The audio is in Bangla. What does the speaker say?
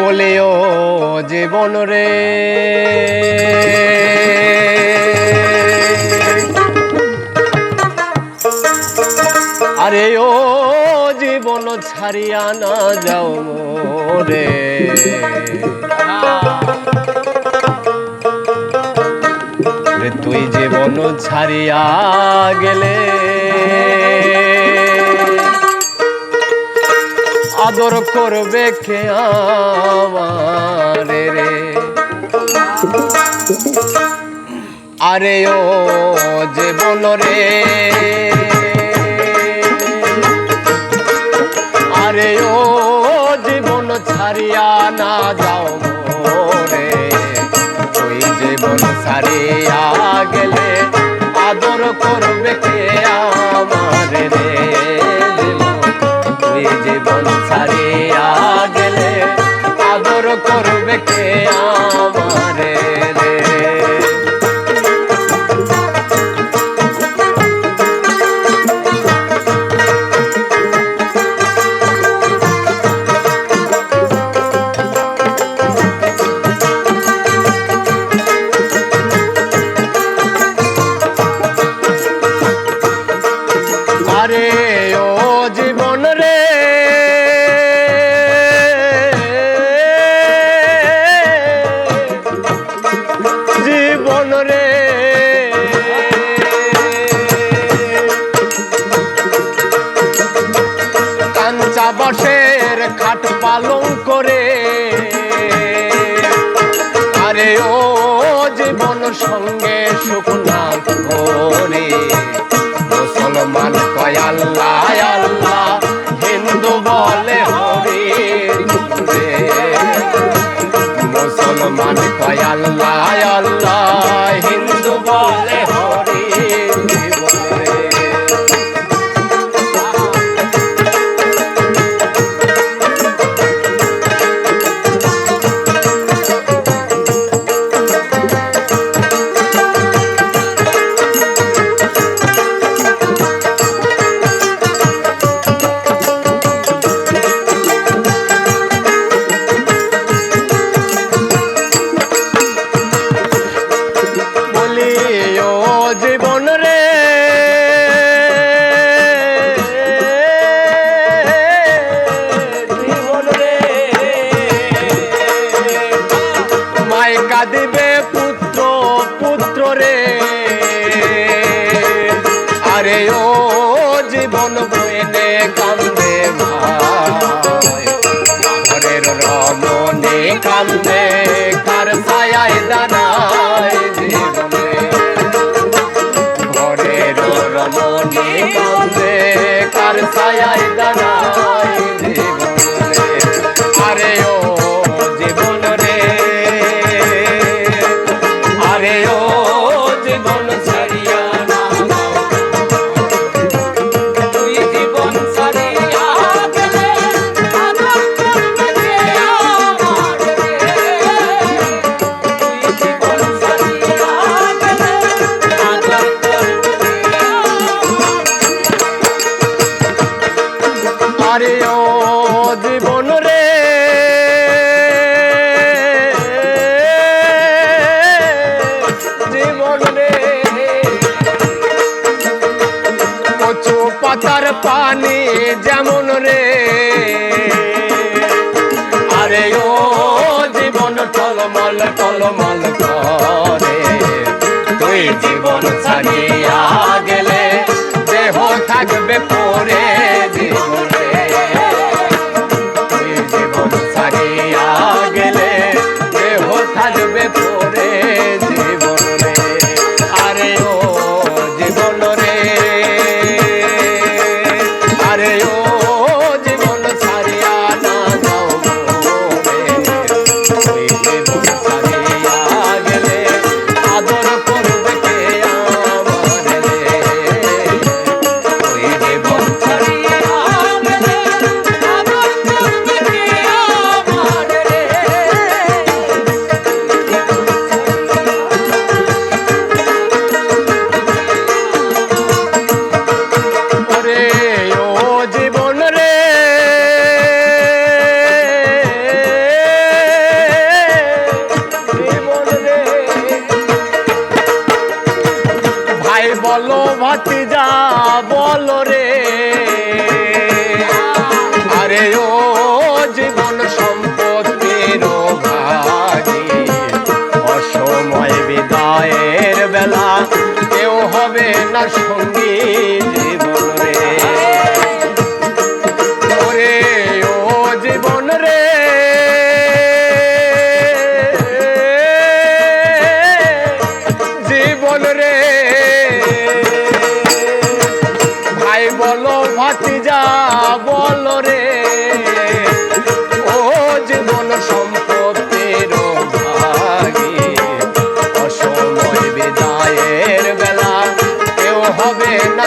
বলেও জীবন রে। আরে ও জীবন ছাড়িয়া না যাও রে তুই জীবন ছাড়িয়া গেলে আদর করবে কে আমারে রে? আরে ও জীবন রে? আরে ও জীবন ছাড়িয়া না যাও রে ওই জীবন ছাড়িয়া গেলে আদর করবে কে করবে কে আমার আরে আরে ও জীবন সঙ্গে শুকনা করে মুসলমান কয়, আল্লাহ আল্লাহ, হিন্দু বলে হরে মুসলমান কয়, আল্লাহ আল্লাহ আরে ও জীবন বইনে কান্দে ঘরের রমনে কান্দে, কার ছায় দানায় জীবনে। ঘরের রমনে কান্দে, কার ছায় দানায় পানি যেমন রে। আরে ও জীবন টলমল টলমল করে। তুই জীবন ছাড়িয়া গেলে দেহ থাকবে পরে। ভাতিজা বলো রে। আরে ও জীবন সম্পত্তির অসময় বিদায়ের বেলা কেউ হবে না সঙ্গী। ভাতিজা বল রে। ও জীবন সম্পত্তির সময় অসময় বিদায়ের বেলা কেউ হবে না